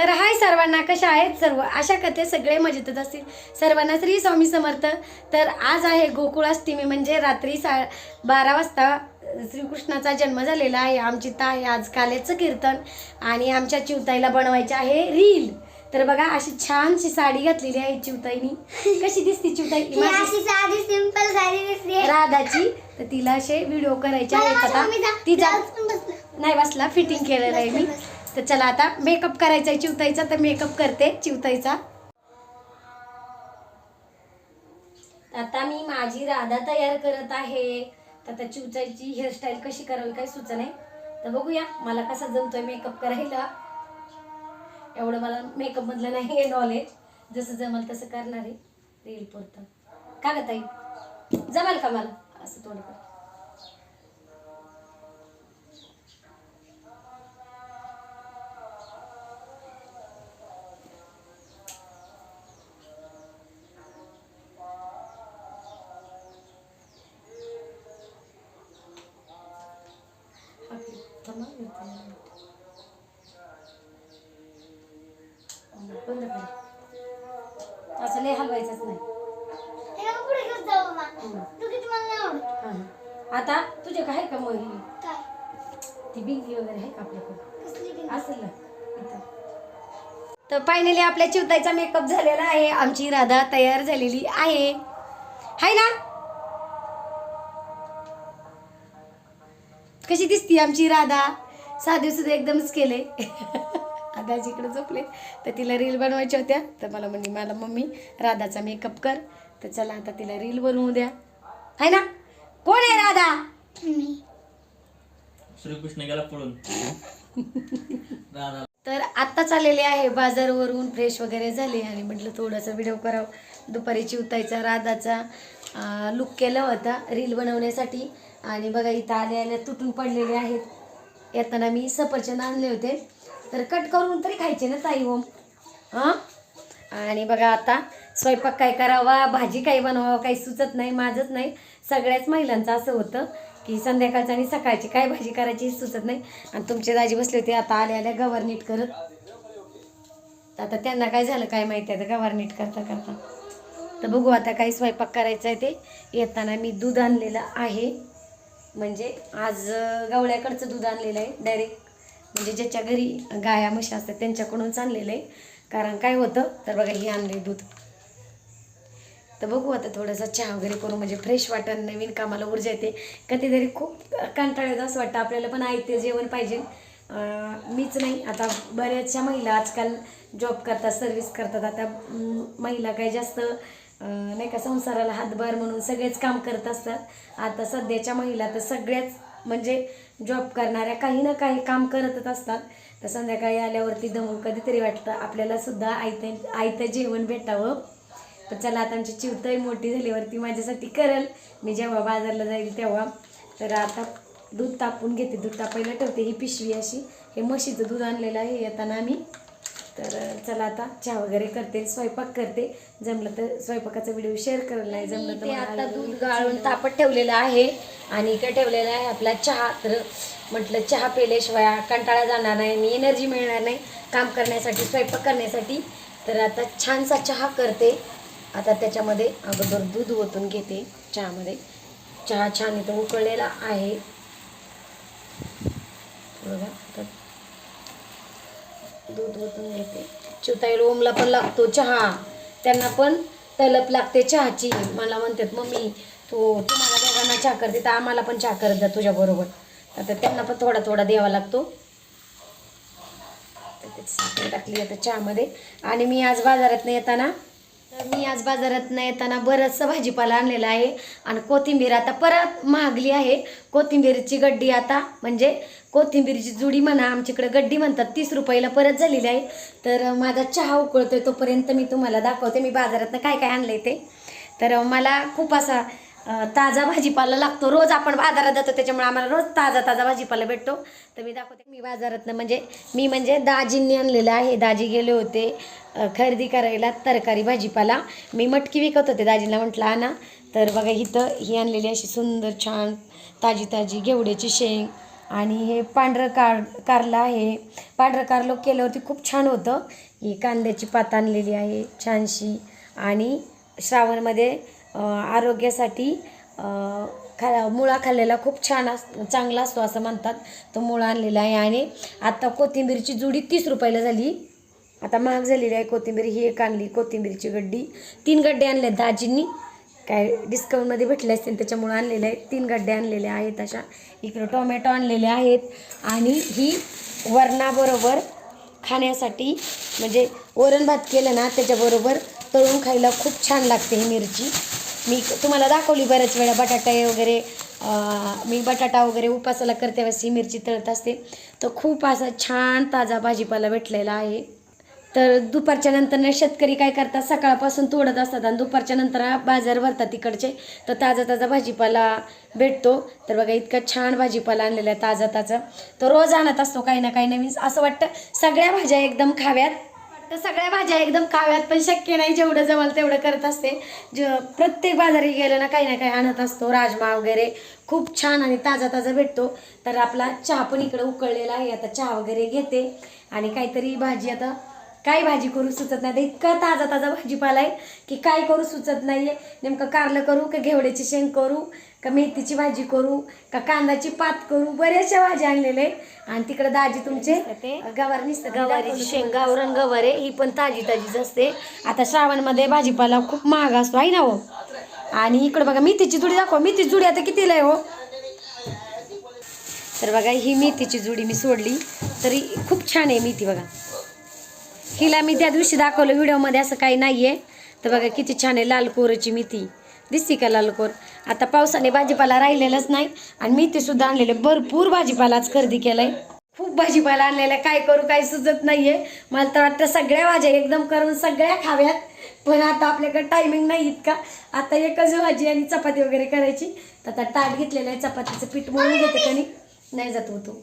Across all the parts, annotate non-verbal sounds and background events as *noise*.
तर हाय सर्वांना कशा आहेत सर्व? आशा करते सगळे मजेतच असतील. सर्वांना श्री स्वामी समर्थ. तर आज आहे गोकुळाष्टमी म्हणजे रात्री सा बारा वाजता श्रीकृष्णाचा जन्म झालेला आहे. आमची ताई आज कालेचं कीर्तन आणि आमच्या चिवताईला बनवायचे आहे रील. तर बघा अशी छानशी साडी घातलेली आहे चिवताईनी. कशी दिसते चिवताई? अशी साधी सिंपल साडी दिसते. राधाची. तर तिला असे व्हिडिओ करायचे आहेत. आता बसला. नाही बसला. फिटिंग केलेलं आहे मी. तर चला आता मेकअप करायचा आहे चिवताईचा तर मेकअप करते चिवताईचा आता मी माझी राधा तयार करत आहे. तर आता चिवताईची हेअरस्टाईल कशी करावी काही सूचना आहे तर बघूया मला कसा जमतोय मेकअप करायला. एवढं मला मेकअप मधलं नाही आहे नॉलेज जसं जमल तसं करणार. आहे रेल पुरतं. का ग ताई? जमेल का मला? असं थोडंफार. बंद कर असं लय हलवायचंच नाही का पुढे घेऊन जाऊ मामा? हम्म. तू किती मला नाही आवडत. हा. आता तुझे काय का मग काय? ती बिंगी वगैरे आहे का आपल्याकडे कसली? असेल ना इथं. तर फायनली आपल्या चिवताईचा मेकअप झालेला आहे आमची राधा तयार झालेली आहे हाय ना कशी दिसती आमची राधा? साधे सुद्धा एकदमच केले. *laughs* आता जिकडे झोपले. तर तिला रील बनवायच्या होत्या. तर मला म्हणली मला मम्मी राधाचा मेकअप कर. तर चला आता तिला रील बनवू द्या. हाय ना? कोण आहे राधा. श्रीकृष्ण गेला पळून. *laughs* राधा. तर आत्ताच आलेले आहे बाजारवरून. फ्रेश वगैरे झाले आणि म्हटलं थोडासा व्हिडिओ करावं. दुपारी चिवताईचा राधाचा लुक केला होता रील बनवण्यासाठी. आणि बघा इथं आल्या आल्या तुटून पडलेले आहेत. येताना मी सफरचंद आणले होते. तर कट करून तरी खायचे ना ताई हो. ओम हां? आणि बघा आता स्वयंपाक काय करावा भाजी काय बनवावं काही सुचत नाही माझंच नाही. सगळ्याच महिलांचं असं होतं की संध्याकाळचं आणि सकाळची काय भाजी करायची हे सुचत नाही. आणि तुमचे दाजी बसले होते आता आल्या आल्या गवार नीट करत. तर आता त्यांना काय झालं काय माहिती आहे गवार नीट करता करता. तर बघू आता काही स्वयंपाक करायचा आहे ते. येताना मी दूध आणलेलं आहे. म्हणजे आज गवळ्याकडचं दूध आणलेलं आहे डायरेक्ट म्हणजे ज्याच्या घरी गाया म्हशी असतात त्यांच्याकडूनच आणलेलं आहे. कारण काय होतं तर बघा हे आणले दूध. तर बघू आता थोडासा चहा वगैरे करू म्हणजे फ्रेश वाटण नवीन कामाला ऊर्जा येते. कधीतरी खूप कंटाळ्याचं असं वाटतं आपल्याला पण ऐकते जेवण पाहिजे. मीच नाही. आता बऱ्याचशा महिला आजकाल जॉब करतात सर्व्हिस करतात. आता महिला काही जास्त नाही का संसाराला हातभार म्हणून सगळेच काम करत असतात. आता सध्याच्या महिला तर सगळ्याच म्हणजे जॉब करणाऱ्या काही ना काही काम करतच असतात. तर संध्याकाळी आल्यावरती दमून कधीतरी वाटतं आपल्याला सुद्धा आयतं आयतं जेवण भेटावं. तर चला आता आमची चिवतही मोठी झाल्यावरती माझ्यासाठी करेल. मी जेव्हा बाजारला जाईल तेव्हा. तर आता दूध तापून घेते. दूध तापायला ठेवते ही पिशवी अशी. हे म्हशीचं दूध आणलेलं आहे. येताना आम्ही तर चला आता चहा वगैरे करते स्वयंपाक करते. जमलं तर स्वयंपाकाचा व्हिडिओ शेअर करेल नाही जमलं तर आता दूध गाळून तापत ठेवलेलं आहे आणि इकडे ठेवलेला आहे आपला चहा. तर म्हटलं चहा पेल्याशिवाय कंटाळा जाणार नाही आणि एनर्जी मिळणार नाही काम करण्यासाठी स्वयंपाक करण्यासाठी. तर आता छानसा चहा करते. आता त्याच्यामध्ये अगोदर दूध ओतून घेते चहामध्ये. चहा छान इथं उकळलेला आहे. बघा तर दूध ओतून घेते चिवताईला ओमला पण लागतो चहा. त्यांना पण तलप लागते चहाची. मला म्हणतात मम्मी तू तुम्हाला दोघांना चहा करते तर आम्हाला पण चहा करत जा तुझ्याबरोबर आता त्यांना पण थोडा थोडा द्यावा लागतो. साखर टाकली आता चहामध्ये. आणि मी आज बाजारात येताना तर मी आज बाजारात येताना बरंचसं भाजीपाला आणलेला आहे आणि कोथिंबीर आता परत महागली आहे. कोथिंबीरची गड्डी आता म्हणजे कोथिंबीरची जुडी म्हणा आमच्याकडे गड्डी म्हणतात तीस रुपयाला परत झालेली आहे. तर माझा चहा उकळतोय तोपर्यंत मी तुम्हाला दाखवते मी बाजारातनं काय काय आणलं ते. तर मला खूप असा ताजा भाजीपाला लागतो. रोज आपण बाजारात जातो त्याच्यामुळे आम्हाला रोज ताजा ताजा भाजीपाला भेटतो. तर मी दाखवते मी बाजारातनं म्हणजे मी म्हणजे दाजींनी आणलेलं आहे. दाजी गेले होते. खरेदी करायला तरकारी भाजीपाला. मी मटकी विकत होते दाजीला म्हटलं आणा तर बघा इथं ही आणलेली अशी सुंदर छान ताजी ताजी घेवड्याची शेंग आणि हे पांढरं कार कारलं आहे. पांढरं कारलं केल्यावरती खूप छान होतं. ही कांद्याची पात आणलेली आहे छानशी. आणि श्रावणमध्ये आरोग्यासाठी खा मुळा खाल्लेला खूप छान अस चांगला असतो असं म्हणतात. तो मुळा आणलेला आहे आणि आत्ता कोथिंबीरची जुडी तीस रुपयाला झाली. आता महाग झालेली आहे कोथिंबीर. ही एक आणली कोथिंबीरची गड्डी. तीन गड्डे आणले दाजींनी. काय डिस्काउंटमध्ये भेटले असतील त्याच्यामुळे आणलेले आहेत. तीन गड्डे आणलेले आहेत अशा. इकडं टोमॅटो आणलेले आहेत. आणि ही वरणाबरोबर खाण्यासाठी म्हणजे वरण भात केलं ना त्याच्याबरोबर तळून खायला खूप छान लागते ही मिरची. मी तुम्हाला दाखवली बऱ्याच वेळा बटाटा वगैरे मी बटाटा वगैरे उपासाला करते वेळेस ही मिरची तळत असते. तर खूप असा छान ताजा भाजीपाला भेटलेला आहे. तर दुपारच्या नंतर शेतकरी काय करतात? सकाळपासून तोडत असतात आणि दुपारच्या नंतर बाजार भरतात तिकडचे. तर ताजा ताजा भाजीपाला भेटतो. तर बघा इतका छान भाजीपाला आणलेला आहे ताजा ताजा. तो रोज आणत असतो काही ना काही नवीन. असं वाटतं सगळ्या भाज्या एकदम खाव्यात. तर सगळ्या भाज्या एकदम खाव्यात पण शक्य नाही जेवढं जमाल तेवढं करत असते. ज प्रत्येक बाजारी गेलं ना काही ना काही आणत असतो. राजमा वगैरे खूप छान आणि ताजा ताजा भेटतो. तर आपला चहा पण इकडं उकळलेला आहे. आता चहा वगैरे घेते. आणि काहीतरी भाजी आता काय भाजी करू सुचत नाही. तर इतका ताजा ताजा भाजीपाला आहे की काय करू सुचत नाही आहे नेमकं कारलं करू का घेवड्याची शेंग करू का मेथीची भाजी करू का कांदाची पात करू? बऱ्याचशा भाज्या आणलेल्या आहे आणि तिकडे दाजी तुमचे गवार नुसतं. गवारीची शेंग गावरण गवार आहे. ही पण ताजी ताजीच असते. आता श्रावणमध्ये भाजीपाला खूप महाग असतो. आहे ना हो? आणि इकडे बघा मेथीची जुडी दाखवा. मेथीची जुडी आता कितीला आहे हो? तर बघा ही मेथीची जुडी मी सोडली. तरी खूप छान आहे मेथी बघा. हिला मी त्या दिवशी दाखवलं व्हिडिओमध्ये असं काही नाही आहे तर बघा किती छान आहे लाल कोरची मेथी. दिसती का लाल कोर? आता पावसाने भाजीपाला राहिलेलाच नाही आणि मेथीसुद्धा आणलेले भरपूर भाजीपाला आज खरेदी आहे खूप भाजीपाला आणलेला आहे. काय करू काय सुचत नाहीये. मला तर वाटतं सगळ्या भाज्या एकदम करून सगळ्या खाव्यात. पण आता आपल्याकडे टायमिंग नाही इतका. आता एकच भाजी आणि चपाती वगैरे करायची. तर आता ताट घेतलेलं आहे. चपातीचं पीठ मळून घेते कणी नाही जात होतो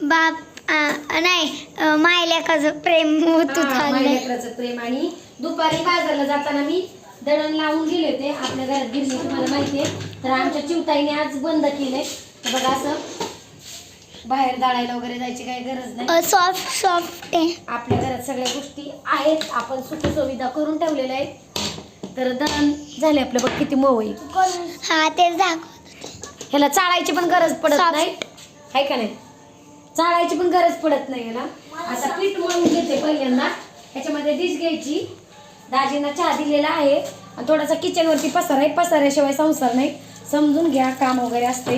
बाप. नाही मायलेकाचं प्रेम होत हा, चाललंय मायलेकराचं प्रेम. आणि दुपारी बाजारला जाताना मी दळण लावून गेले होते आपल्या घरात गिरणी तुम्हाला माहिती आहे. तर आमच्या चिवताईने आज बंद केलंय. तर बघा असं बाहेर दळायला वगैरे जायची काही गरज नाही. सॉफ्ट सॉफ्ट आहे आपल्या घरात सगळ्या गोष्टी आहेत. आपण सुखसुविधा करून ठेवलेल्या आहेत. तर दळण झाले आपलं बघ किती मऊ आहे. हा तेच दाखव ह्याला चाळायची पण गरज पडत. नाही. आहे का नाही? चाळायची पण गरज पडत नाही ह्याला आता पीठ मळून घेते पहिल्यांदा. ह्याच्यामध्ये डिश घ्यायची. दाजींना चहा दिलेला आहे. आणि थोडासा किचनवरती पसार आहे. पसाऱ्याशिवाय संसार नाही. समजून घ्या काम वगैरे असते.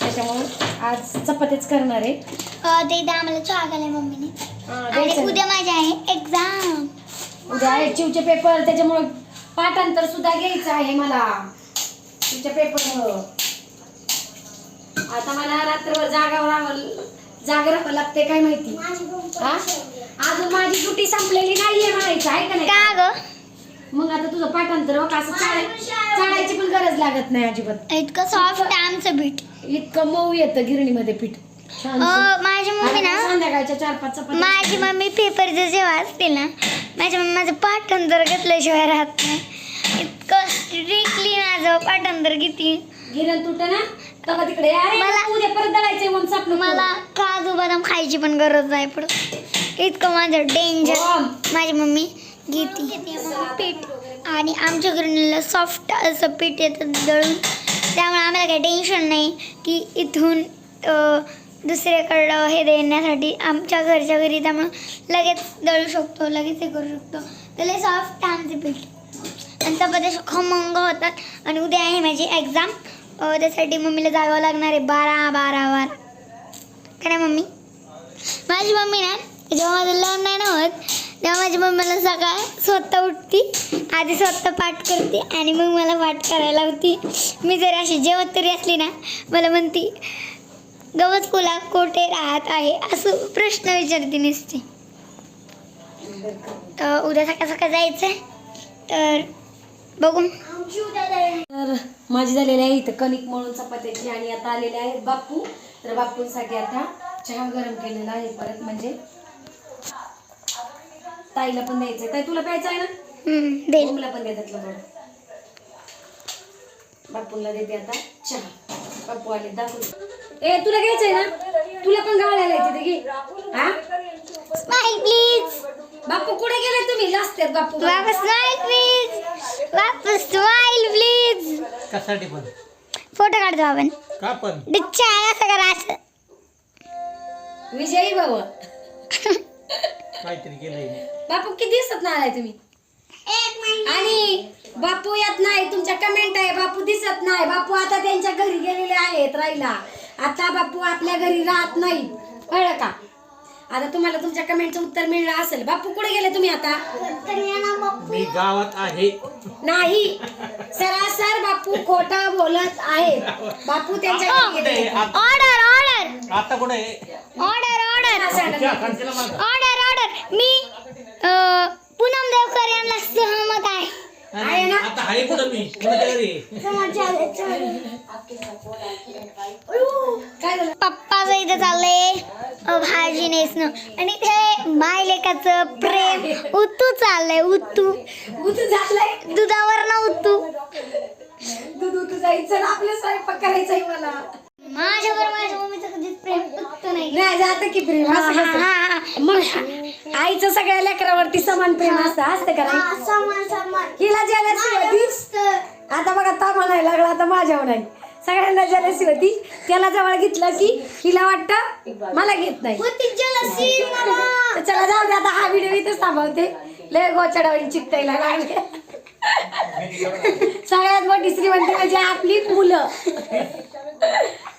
त्याच्यामुळं आज चपातीच करणार आहे. ते आम्हाला चहा केलाय मम्मीने. उद्या ना. माझी आहे एक्झाम उद्या आहे चिवचे पेपर त्याच्यामुळं पाठांतर सुद्धा घ्यायचं आहे मला. चिवच्या पेपरमुळं आता मला रात्रभर जागावर जागा राहावं लागते काय माहिती? हा? अजून माझी ड्युटी संपलेली नाहीये म्हणायचं आहे का नाही का ग? मग आता तुझं पाठांतर बघ असं चाळाय- चाळायची पण गरज लागत नाही अजिबात. इतकं सॉफ्ट आमचं बीट इतकं मऊ येतं गिरणीमध्ये पीठ. छान अ, माझी मम्मी ना संध्याकाळच्या चार पाच चपात्या माझी मम्मी पेपरचं जेव्हा असते ना माझ्या मम्मी माझं पाठांतर घेतल्याशिवाय राहत नाही. इतकं स्ट्रिक्टली माझं पाठांतर किती गिरण तुट ना? तेव्हा तिकडे अरे मला- उद्या परत दळायचंय मग स्वप्न मला काजू बदाम खायची पण गरज नाही पडत. इतकं माझं डेंजर. माझी मम्मी घेते. पीठ. आणि आमच्या घरी सॉफ्ट असं पीठ येतं दळून. त्यामुळे आम्हाला काही टेन्शन नाही की इथून अ, दुसऱ्याकडं हे देण्यासाठी आमच्या घरच्या घरी त्यामुळं लगेच दळू शकतो लगेच हे करू शकतो. त्याला सॉफ्ट आमचे पीठ. आणि चपात्या अशा खमंग होतात. आणि उद्या आहे माझी एक्झाम त्यासाठी मम्मीला जागावं लागणार आहे. बारा बारा बारा. काय मम्मी? माझी मम्मी ना जेव्हा माझं लग्न नाही ना होत तेव्हा माझी मम्मी मला सकाळ स्वतः उठती आधी स्वतः पाठ करते आणि मग मला पाठ करायला होती मी जर अशी जेवत तरी असली ना मला म्हणती गवत कुला कोठे राहत आहे? असं प्रश्न विचारते नसते. तर उद्या सकाळ सकाळ जायचं आहे तर तर माझी झालेली आहे इथं कणिक मळून चपात्याची आणि आता आलेले आहेत बापू तर बापूंसाठी आता चहा गरम केलेला आहे परत म्हणजे ताईला पण द्यायचं ताई तुला प्यायचं आहे ना? मम्मीला पण देतात थोडं. बापूला देते आता चहा. बापू आले दाखवू ए तुला घ्यायचंय ना? तुला पण गावाला येते घे. हा? बापू कुठे गेले तुम्ही? जास्त बापू प्लीज वापस स्माइल प्लीज कशासाठी पण? फोटो काढतो आपण. का पण? डिच्छा असं करा असं. विजयी भाऊ. काहीतरी केलंय बापू किती दिवसात ना आलाय तुम्ही? आणि बापू येत नाही तुमच्या कमेंट आहे बापू दिसत नाही. बापू आता त्यांच्या घरी गेलेले आहेत राहिला आता बापू आपल्या घरी राहत नाही. कळलं का? आता तुम्हाला तुमच्या कमेंटचं उत्तर मिळलं असेल. बापू कुठे गेले तुम्ही आता? मी गावात आहे. नाही. सरासर बापू खोटा बोलत आहेत बापू त्यांच्या घरी आहे? गेले ऑर्डर ऑर्डर आता कुठे? आहे? ऑर्डर ऑर्डर मागं. ऑर्डर ऑर्डर मी अं, पूनम देवकर यांना सहमत आहे. आता आहे कुठं मी? पप्पाचं इथं चाललंय भाजी नेसणं. आणि ते माय लेकाचं प्रेम. उतू चाललंय उतू. उतू झालंय? दुधावर ना उतू. दूध उतू जायचं ना? आपलं स्वयंपाक करायचंय मला. माझ्यावर माझ्या मम्मीचं कधीच प्रेम नाही. नाही जात की प्रेम असं हा, कसं? हा, हा. मग आईचं सगळ्या लेकरावरती समान प्रेम असतं असतं का नाही? हिला जेलसी होती आता बघा ता म्हणायला लागला आता माझ्यावर नाही. सगळ्यांना जेलसी होती त्याला जवळ घेतलं की हिला वाटतं मला घेत नाही. तर चला जाऊ दे आता हा व्हिडिओ इथेच थांबवते. लय गोचडावरी चिकटायला लागले. *laughs* सगळ्यात मोठी श्रीमंती म्हणजे आपली मुलं.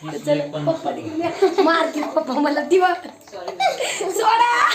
तर पप्पा पप्पा मला दिवा. सोडा.